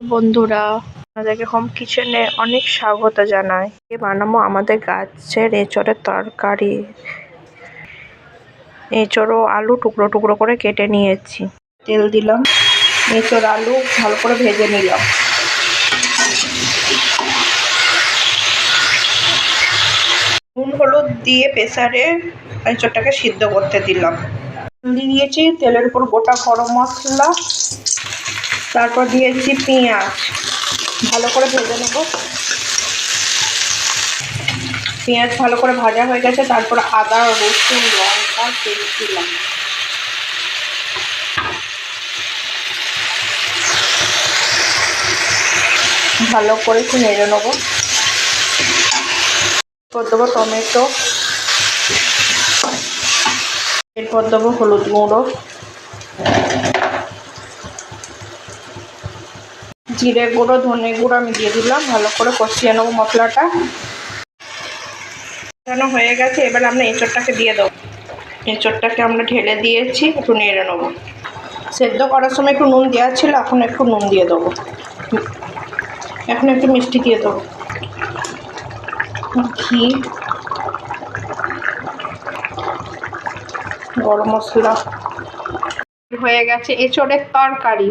বন্ধুরা, আপনাদেরকে হোম কিচেনে অনেক স্বাগত জানাই। এ বানাবো আমাদের গাছের এঁচড়ের তরকারি। এঁচড় আলু টুকরো টুকরো করে কেটে নিয়েছি। তেল দিলাম, এঁচড় আলু ভালো করে ভেজে নিলাম। নুন, হলুদ দিয়ে প্রেসারে এঁচড়টাকে সিদ্ধ করতে দিলাম। দিয়ে দিয়েছি, তেলের উপর গোটা গরম মশলা তারপর দিয়েছি পেঁয়াজ। ভালো করে ভেজে নেব। পেঁয়াজ ভালো করে ভাজা হয়ে গেছে, তারপর আদা রসুন, লঙ্কা পেস্ট দিলাম। ভালো করে একটু নেড়ে নেব। এরপর দেবো টমেটো। এরপর দেবো হলুদ গুঁড়ো। জিরে গুঁড়ো, ধনে গুঁড়ো আমি দিয়ে দিলাম। ভালো করে কষিয়ে নেব মশলাটা। কষানো হয়ে গেছে, এবার আমরা এঁচড়টাকে দিয়ে দেবো। এঁচড়টাকে আমরা ঢেলে দিয়েছি, একটু নেড়ে নেব। সেদ্ধ করার সময় একটু নুন দেওয়া ছিল, এখন একটু নুন দিয়ে দেবো। এখন একটু মিষ্টি দিয়ে দেবো। ঘি। গরম মশলা। হয়ে গেছে এঁচড়ের তরকারি।